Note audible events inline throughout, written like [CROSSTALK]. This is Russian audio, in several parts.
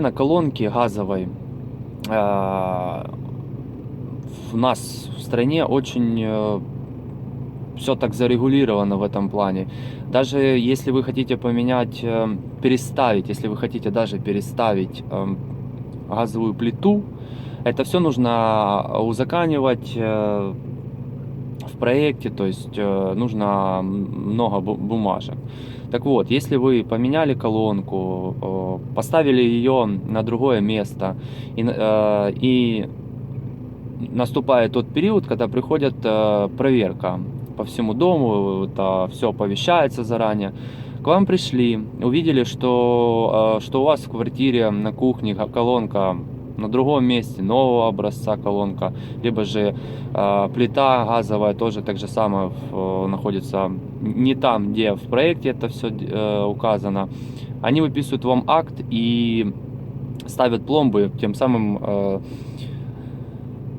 На колонке газовой э, у нас в стране очень все так зарегулировано в этом плане. Даже если вы хотите поменять, э, переставить, если вы хотите даже переставить газовую плиту, это все нужно узаканивать э, в проекте, то есть э, нужно много бу- бумажек. Так вот, если вы поменяли колонку, э, поставили ее на другое место и, э, и наступает тот период, когда приходит э, проверка по всему дому, это все оповещается заранее. К вам пришли, увидели, что, что у вас в квартире на кухне колонка на другом месте, нового образца колонка, либо же э, плита газовая тоже так же самое в- находится не там, где в проекте это все указано. Они выписывают вам акт и ставят пломбы, тем самым э,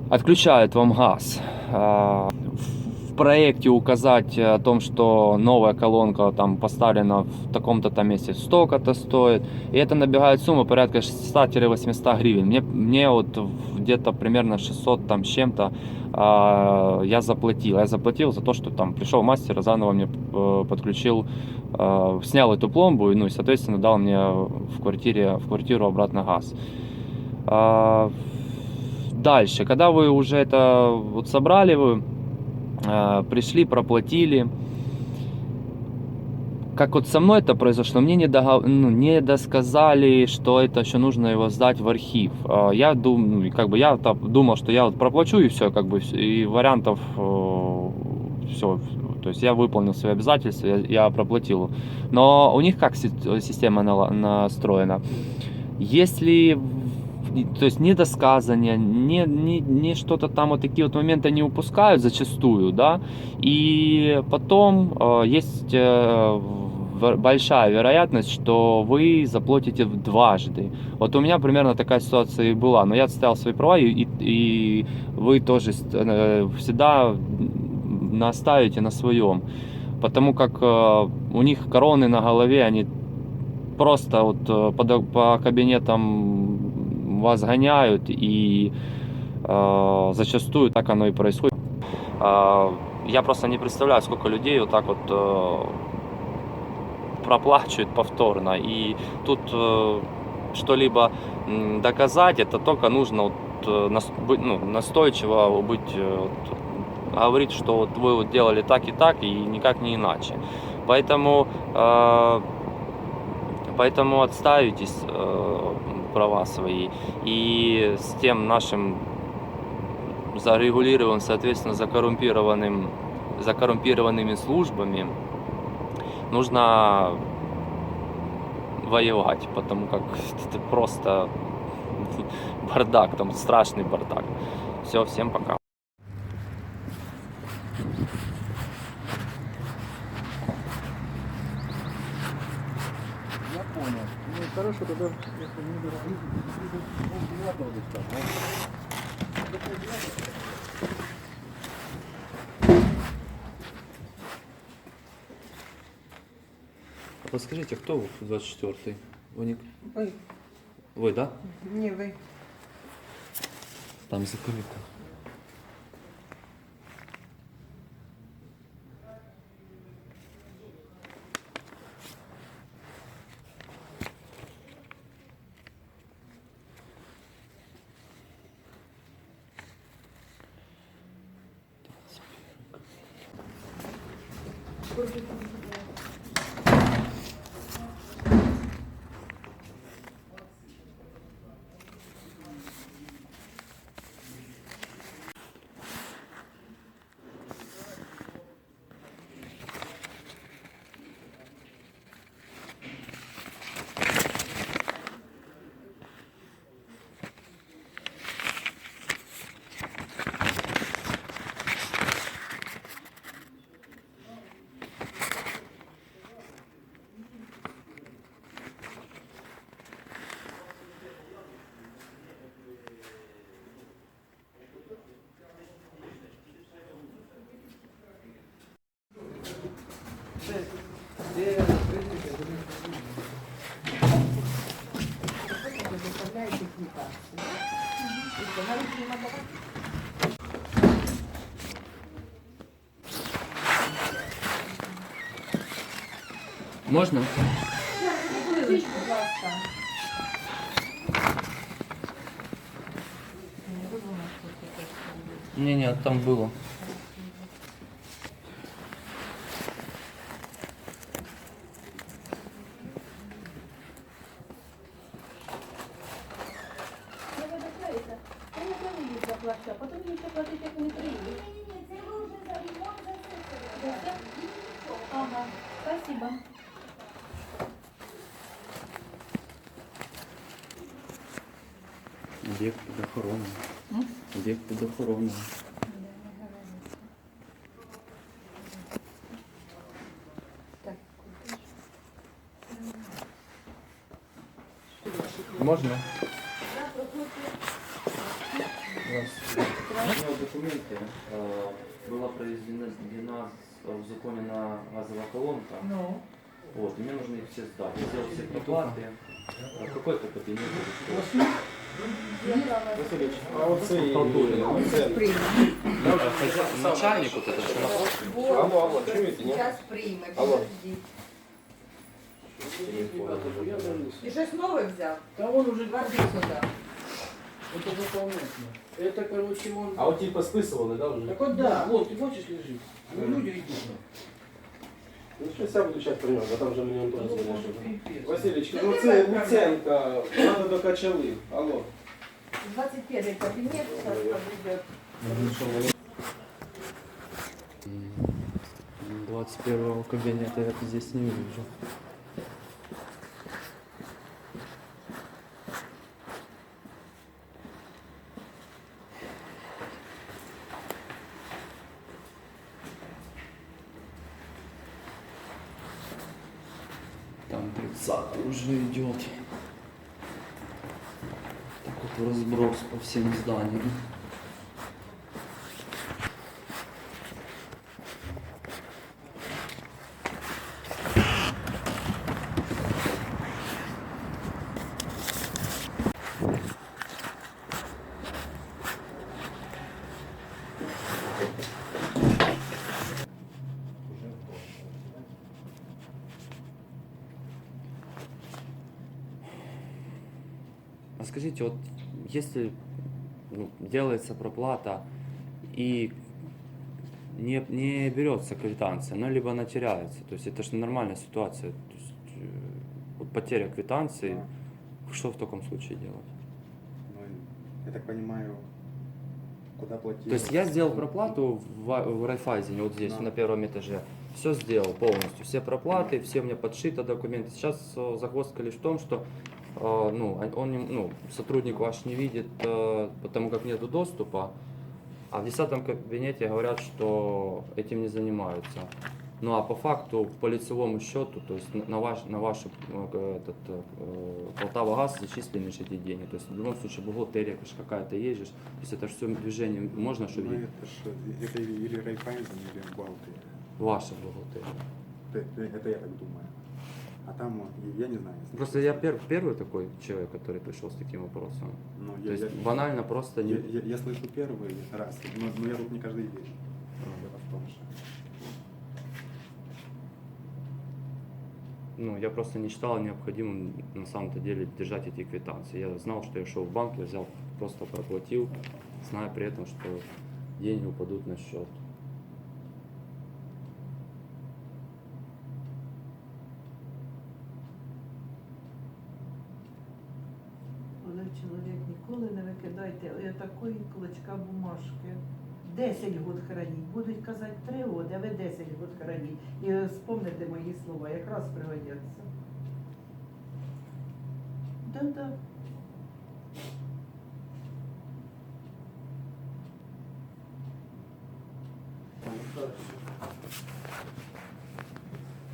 отключают вам газ. А, проекте указать о том, что новая колонка там поставлена в таком-то там месте столько-то стоит. И это набегает сумма порядка 600-800 гривен. Мне, мне вот где-то примерно 600 там с чем-то а, я заплатил. Я заплатил за то, что там пришел мастер, заново мне э, подключил, э, снял эту пломбу и, ну, и, соответственно, дал мне в квартире, в квартиру обратно газ. А, Дальше, когда вы уже это вот собрали, вы э, пришли, проплатили. Как вот со мной это произошло, мне не, дога- ну, не досказали, что это еще нужно его сдать в архив. А, Я дум, ну, как бы я думал, что я вот проплачу и все, как бы и вариантов все. То есть я выполнил свои обязательства, я, я проплатил. Но у них как си- система настроена? Если то есть недосказания, не, не, не что-то там вот такие вот моменты не упускают зачастую, да, и потом э, есть э, большая вероятность, что вы заплатите дважды. Вот у меня примерно такая ситуация и была, но я отстоял свои права, и, и, вы тоже э, всегда наставите на своем, потому как э, у них короны на голове, они просто вот э, по, по кабинетам вас гоняют и э, зачастую так оно и происходит. Э, я просто не представляю, сколько людей вот так вот э, проплачивают повторно. И тут э, что-либо м, доказать, это только нужно вот, э, быть, ну, настойчиво быть, э, вот, говорить, что вот вы вот делали так и так, и никак не иначе. Поэтому э, Поэтому отставитесь э, права свои и с тем нашим зарегулированным, соответственно, закоррумпированным, закоррумпированными службами нужно воевать, потому как [LAUGHS] это просто [LAUGHS] бардак, там страшный бардак. Все, всем пока. Я понял. Ну, хорошо, тогда если не договорились, девятого листа, да? До полдевятого? А подскажите, кто 24-й? Вы, не... Ой, Вы, да? не ви. Там закрыто. Скажешь. Не, нет, там было. Объект предохороны. Объект предохороны. Можно? У меня в документе э, была произведена в законе на газовая колонка. Ну, Вот, и мне нужно их все сдать. Я сделал все проплаты. Э, Какой это кабинет? будет? Васильович, а оце і- Халтурин. оце- прийме. Хозя- Начальник вот этот, что напротив? Алло, алло, чуєте, ні? Зараз прийме, Алло. підождіть. Я дивлюсь. І щось нове взяв? Да он уже Два сюди. это дополнительно. Это, короче, он... А от ті посписували, да, вже? Так вот да, вот, ты хочешь лежит? Ну, Мгм. люди идут. Ну що, я буду час прийняти, а там вже мені он Ну, теж дзвонив. может, пипец. Васильович, ну це Луценко, надо до Качали. Алло. 21 кабінет, зараз подойдет. 21 кабинета я здесь не вижу. 30 уже идет. Так вот разброс по всем зданиям. А скажите, вот если ну, делается проплата и не, не берется квитанция, ну либо она теряется, то есть это же нормальная ситуация. То есть, э, вот потеря квитанции, что в таком случае делать? Ну, я так понимаю, куда платить? То есть я сделал проплату в, А- в Райфайзене, вот здесь, Да. на первом этаже. Все сделал полностью, все проплаты, все у меня подшито документы. Сейчас э, загвоздка лишь в том, что ну, он- ну, сотрудник ваш не видит, э, потому как нету доступа. А в десятом кабинете говорят, что этим не занимаются. Ну а по факту, по лицевому счету, то есть на- ваш, на вашу э, этот, э, Полтава газ зачислены же эти деньги. То есть в любом случае бухгалтерия какая-то же. То есть это все движение можно что Ну, видеть. это, ж, это или или Райфайзен, или Балтия. Ваша бухгалтерия. Это, это я так думаю. А там, я не знаю. если Просто я пер- первый такой человек, который пришел с таким вопросом. Ну, То я, есть я- банально просто не... я, я- я слышу первый раз, но, но я тут не каждый день. Дело в том, что- Ну, я просто не считал необходимым на самом-то деле держать эти квитанции. Я знал, что я шел в банк, я взял, просто проплатил, зная при этом, что деньги упадут на счет. Чоловік ніколи не викидайте ой, такої клочка бумажки. 10 год храніть. Будуть казати 3 роки, а ви 10 год храніть. І сповните мої слова, якраз пригодяться. Да-да.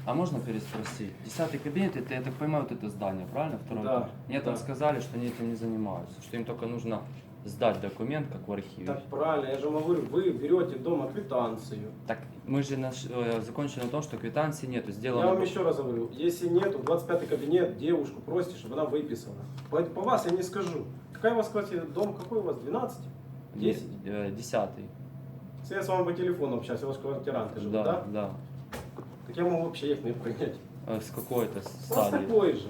А можно переспросить? Десятый кабинет, это, я так понимаю, вот это здание, правильно? Второе? Да, Мне там да. сказали, что они этим не занимаются, что им только нужно сдать документ, как в архиве. Так правильно, я же вам говорю, вы берете дома квитанцию. Так мы же наш, э, закончили на том, что квитанции нету, Я сделано. вам еще раз говорю, если нету, 25 кабинет, девушку просите, чтобы она выписала. По, по вас я не скажу. Какая у вас, кстати, дом, какой у вас, 12? 10? Э, Десятый. Я с вами по телефону общаюсь, у вас квартиранты живут, Да, да? да. Так я могу вообще их не принять. Э, С какой-то Ну, с стадии. такой же.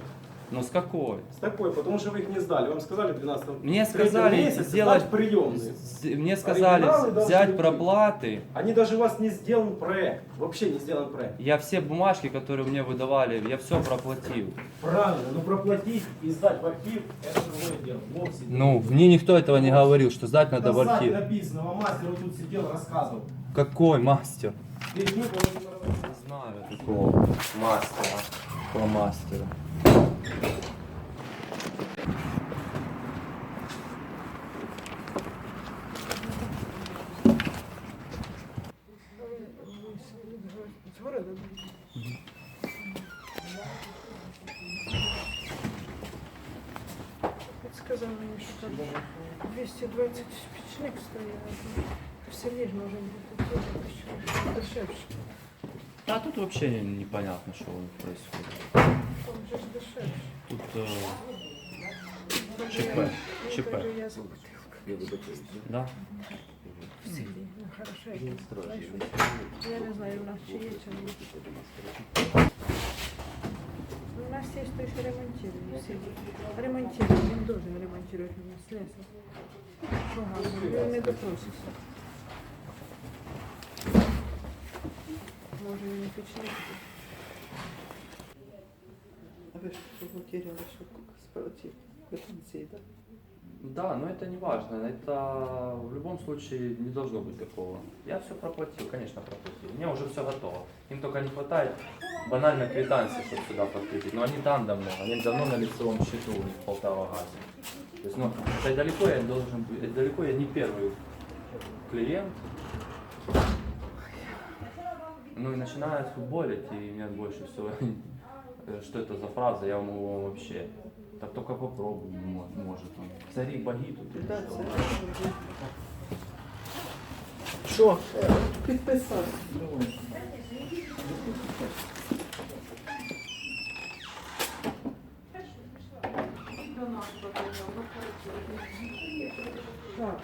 Ну с какой? С такой, потому что вы их не сдали. Вам сказали в 12 Мне сказали месяце сделать сдать приемные. С- Мне сказали должны взять быть. проплаты. Они даже у вас не сделан проект. Вообще не сделан проект. Я все бумажки, которые мне выдавали, я все проплатил. Правильно, но проплатить и сдать в архив, это другое дело. Вовсе не Ну, мне никто этого не говорил, что сдать надо в сзади архив. написано, вам мастер вот тут сидел, рассказывал. Какой мастер? Перед ним он- Не знаю такого мастера. Какого мастера. Сказав мені, що там 220 пічник стояв. В селі ж може бути теж дешевше. А тут вообще непонятно, что происходит. Там же ж дешевше. Тут э, ЧП. Ну, ЧП. кажу, я за бутилку. Да? В селі. Ну, хорошо, якось знайшов. Я не знаю, у нас чи є, чи ні. Ну, У нас є той, що ремонтує в селі. Ремонтує, він должен ремонтувати у нас слесар. Погано, він не допросився. Може, він і пічник. А ви ж потеряли, що спротив квитанції, так? Да, но это не важно. Это в любом случае не должно быть такого. Я все проплатил, конечно, проплатил. У меня уже все готово. Им только не хватает банально квитанции, чтобы сюда подкрепить. Но они там давно, они давно на лицевом счету у них в Полтава газе. То есть, ну, это далеко я должен быть, это далеко я не первый клиент. ну и начинает футболить, и меня больше всего, [LAUGHS] э, что это за фраза, я могу вам вообще. Так только попробуй, мо- может он. Цари боги тут или Да, что? це Що? Так,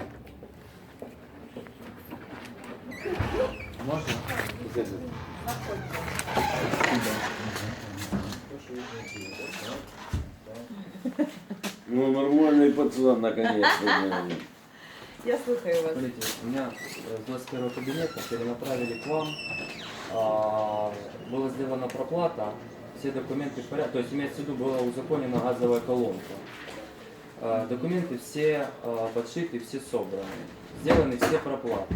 Можно? Ну, наконец-то. [LAUGHS] я слухаю вас. Смотрите, у меня э, с 21 кабинета перенаправили к вам. А, Была сделана проплата, все документы в порядке. То есть имеется в виду, была узаконена газовая колонка. А, Документы все а, подшиты, все собраны. Сделаны все проплаты.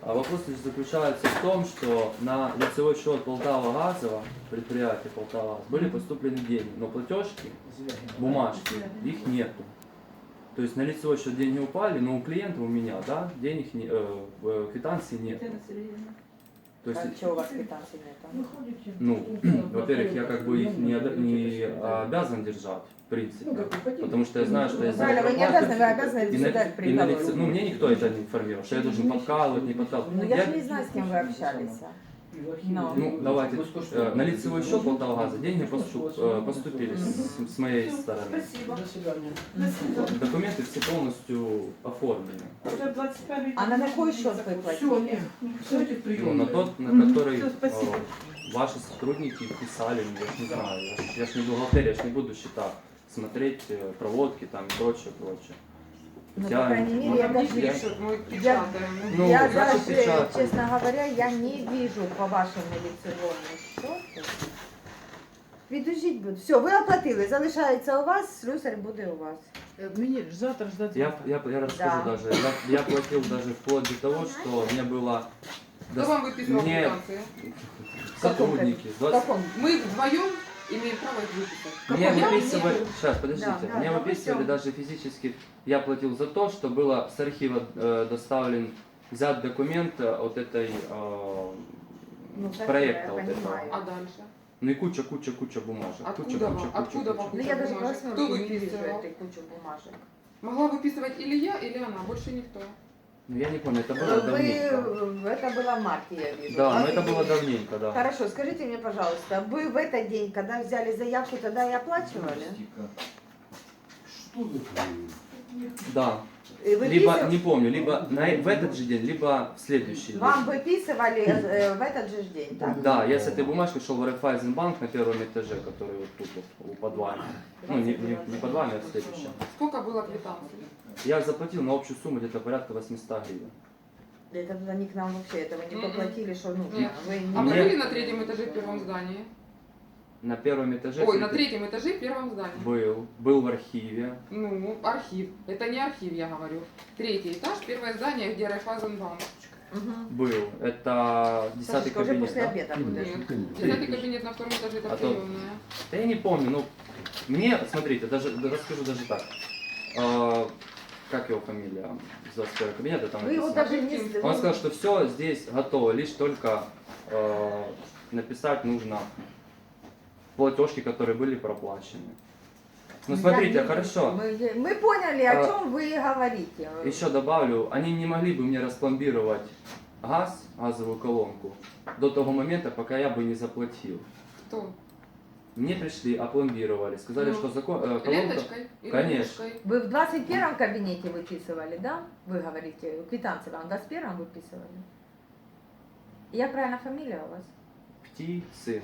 А вопрос лишь заключается в том, что на лицевой счет Полтава газового предприятия Полтава Газ были поступлены деньги, но платежки, бумажки, их нету. То есть на лицевой счет деньги упали, но у клиента, у меня, да, денег не, э, э, квитанции нет. То есть, А чего у вас квитанции нет? ну, [CLEARS THROAT] во-первых, я как бы их не, не обязан держать, в принципе. Потому что я знаю, что я сделал Правильно, вы не обязаны, вы обязаны и на- создать и на лице-. Ну, мне никто это не информировал, что я должен подкалывать, не подкалывать. Ну я же не знаю, с кем вы общались. Ну. Давайте, э, на лицевой счет Полтавгаза деньги поступ- э, поступили с, с моей стороны. Спасибо. До свидания. Документы все полностью оформлены. Вже 21 А на какой счет вы Все, платили? ні. Все, эти Ну, на приемы. тот, на Мгм, который всё, спасибо. э, ваши сотрудники писали, мне, я ж не знаю, я ж, я ж не бухгалтер, я ж не буду счета смотреть, э, проводки там и прочее, прочее. Ну, Я- по крайней мере, я даже, я- я, Ну, я значит, даже, печатаю. честно говоря, я не вижу по вашему лицевому счету. Відужіть буду. Все, ви оплатили, залишається у вас, слюсар буде у вас. Е, Мені ж завтра ждати. Я, я, я расскажу Да. даже, я, я платил даже вплоть до того, что мне было... Кто дос- вам выписывал мне квитанции? сотрудники, В 20 каком? Мы вдвоем имеем право их выписать. Мне Я выписывали, не- сейчас, подождите, Да, да, мне да, выписывали всё. даже физически, я платил за то, что было с архива э, доставлен, взят документ э, от этой э, Ну, так, проекта я вот понимаю. этого. А дальше? Ну и куча, куча, куча бумажек. Откуда куча, вам- куча, куча, откуда куча. вам Ну я даже Бумажек. восьмерки Кто не вижу выписывал? этой кучу бумажек. Могла выписывать или я, или она, больше никто. Ну, я не помню, это было Вы, давненько. это было в марте, я вижу. Да, но это вы- было давненько, да. Хорошо, скажите мне, пожалуйста, вы в этот день, когда взяли заявку, тогда и оплачивали? Что? Да. И вы Либо, не помню, либо на, в этот же день, либо в следующий Вам день. выписывали э, в этот же день, так? Да, я с этой бумажкой шел в Райфайзенбанк на первом этаже, который вот тут вот, у подвала. Ну, не, не, не подвальный, а в следующем. Сколько было квитанций? Я заплатил на общую сумму где-то порядка 800 гривен. Это не к нам вообще, этого не поплатили, что нужно. Нет. Вы не- А Мне- были на третьем этаже в первом здании? На первом этаже Ой, на третьем этаже в первом здании. был, был в архиве. Ну, архив. Это не архив, я говорю. Третий этаж, первое здание, где Райфайзенбанк. Мгм. Был. Это десятый Сашечка, уже кабинет. после да? обеда будешь. Нет. Десятый кабинет на втором этаже, это А то- приемная. Да я не помню, ну, мне, смотрите, даже, да расскажу даже так. А, как его фамилия? Из 21 кабинета там Вы его написано. даже не... Он сказал, что все здесь готово, лишь только э, написать нужно платежки, которые были проплачены. Ну смотрите, хорошо. Мы, мы поняли, о А, чем вы говорите. Еще добавлю, они не могли бы мне распломбировать газ, газовую колонку, до того момента, пока я бы не заплатил. Кто? Мне пришли, опломбировали, сказали, Ну, что закон, э, колонка... Ленточкой? Или Конечно. ручкой? Вы в 21 кабинете выписывали, да? Вы говорите, квитанции вам в 21 выписывали? Я правильно фамилия у вас? Пти, сын.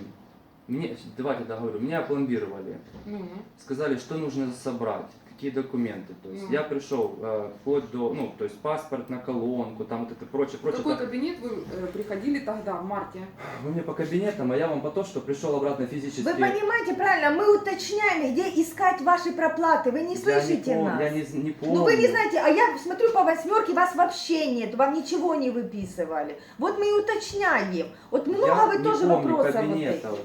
Мне, давайте договорю, меня опломбировали. Ну, Сказали, что нужно собрать, какие документы. То есть Ну. я пришел э, вплоть до, ну, то есть паспорт на колонку, там вот это прочее, в прочее. какой Там- кабинет вы э, приходили тогда, в марте? Вы мне по кабинетам, а я вам по то, что пришел обратно физически. Вы понимаете правильно, мы уточняем, где искать ваши проплаты. Вы не Я слышите пом- нас? Я не, не помню. Ну вы не знаете, а я смотрю по восьмерке, вас вообще нет, вам ничего не выписывали. Вот мы и уточняем. Вот много Я вы не тоже помню вопросов вот кабинета. этих.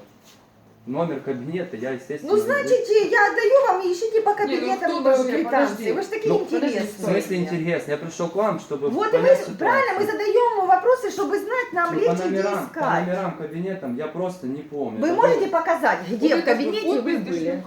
Номер кабинета я, естественно... Ну, значит, я отдаю вам, ищите по Не, ну, кабинетам кто даже, квитанции. подожди. Вы же такие Ну, подожди, В интересные. смысле интересно? Я пришел к вам, чтобы Вот и понять мы, ситуацию. правильно, мы задаем вопросы, чтобы знать, нам Ну, легче по где номерам, по искать. номерам кабинетам я просто не помню. Вы Это можете был- показать, где Вот в кабинете вы были?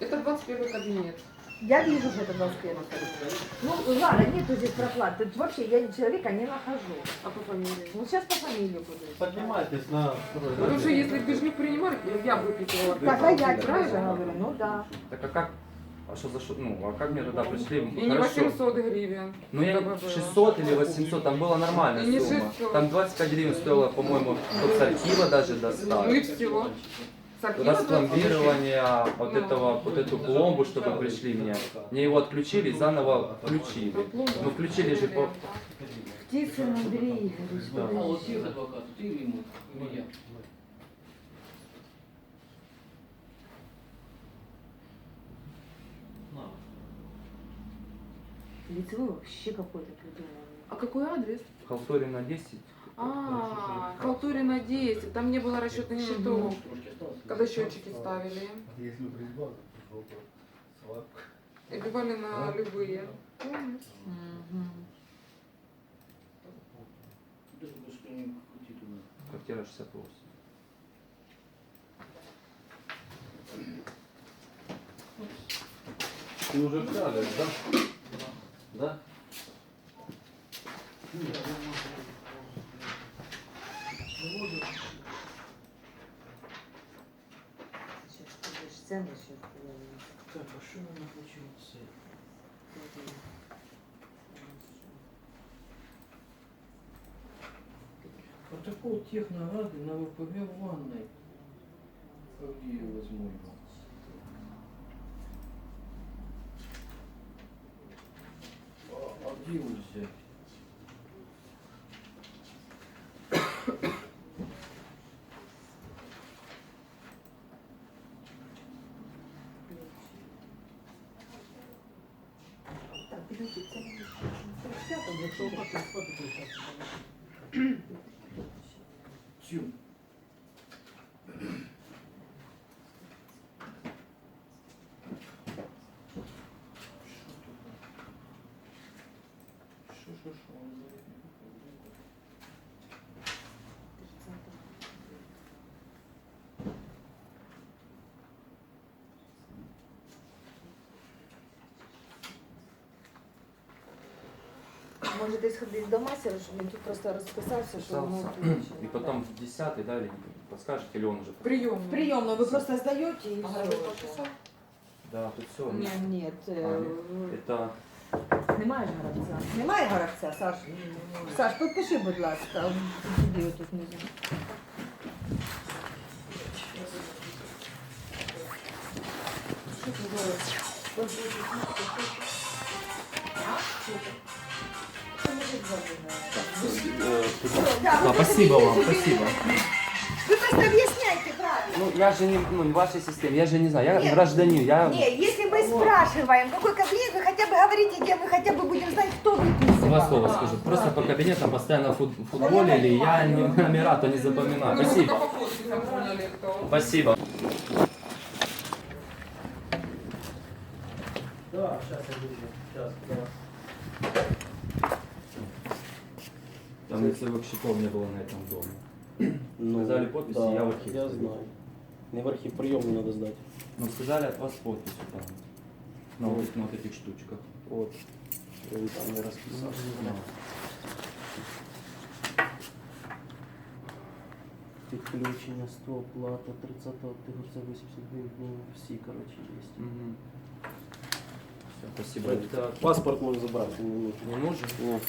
Это 21 кабинет. Я вижу, что это 21 кабинет. Ну, Лара, нету здесь проплат. Тут вообще я человека не нахожу. А по фамилии? Ну, сейчас по фамилии буду. Поднимайтесь на второй Потому что если Дышнюк принимали, я выписывала. Так, а я правильно говорю? Ну да. Так а как? А что за что? Ну, а как мне тогда пришли? И не Хорошо. 800 гривен. Ну я чтобы было. 600 или 800, там была нормальная И не сумма. 600. Там 25 гривен стоило, по-моему, чтоб с архива даже Ну и всего. Распломбирование вот Ну. этого, вот эту пломбу, чтобы пришли мне. Мне его отключили, заново включили. пломбу. Ну включили же по... Птицын Андрей Игоревич, подожди. адвокат, ты или ему? Меня. Лицевой вообще какой-то придумал. А какой адрес? Халтурина 10. А, Халтурина 10. Там не было расчетных счетов, когда счетчики ставили. Если то бывали на любые. Квартира 68. Ты уже взяли, да? Да? Сейчас будешь цены сейчас. Так, а что она получилось? Протокол технорады на ВПГ в ванной. А я возьму его? А, а подожди, цены. Тю. Что, что, что? он говорит, не попал можете сходити до мастера, щоб він тут просто розписався, що воно Писався. включено. И потом в 10 да, или подскажете, или он уже? Прием. Прийомно, ви просто здаєте і А все. вы подписал? Да, тут все. Ні, ні, А, е, Это немає ж горобця. Немає горобця, Саш? Саш, підпиши, будь ласка, іди отут внизу. Да, спасибо вам, спасибо. Ви просто об'ясняйте правильно. Ну, я же не, ну, не в вашей системе, я же не знаю, я Нет. гражданин, я... Не, если мы спрашиваем, какой кабинет, вы хотя бы говорите, где мы хотя бы будем знать, кто выписывал. Два слова скажу. Просто по кабинетам постоянно фут, футболили, я не, номера-то не запоминаю. Спасибо. Спасибо. Да, сейчас я вижу. Сейчас, да. Там лицевых счетов не было на этом доме. [CLEARS THROAT] Сказали подписи, да, я в архив. Я знаю. Не в архив, прием надо сдать. Ну, сказали от вас подпись там. На вот, на вот этих штучках. Вот. Он там не расписал. Підключення, стоп, плата, 30 тигр за 80 гривень, ну, всі, короче, есть. Мгм. Всё, спасибо. Это Паспорт можно забрать, не нужно. не нужен? Нет.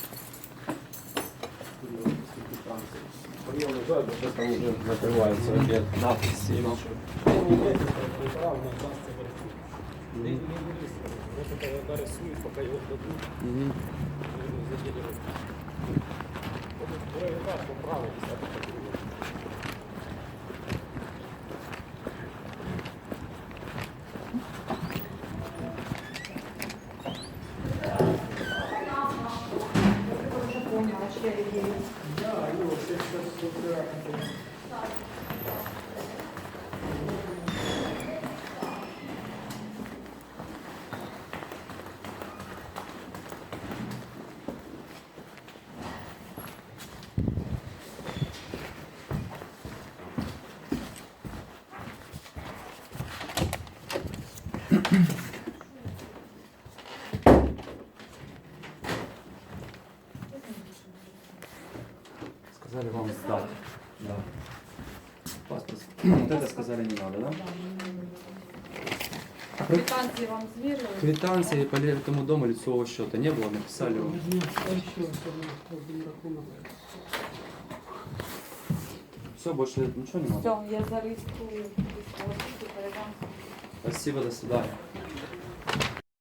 Прием ждать, потому что там уже закрывается обед. Да, спасибо. Мгм. Сказали вам сдать. Да. Паспорт. Вот это сказали не надо, да? Квитанции вам зверили? Квитанции по этому дому лицевого счета не было, написали вам. Все, больше ничего не надо. Все, я передам. Спасибо, до свидания.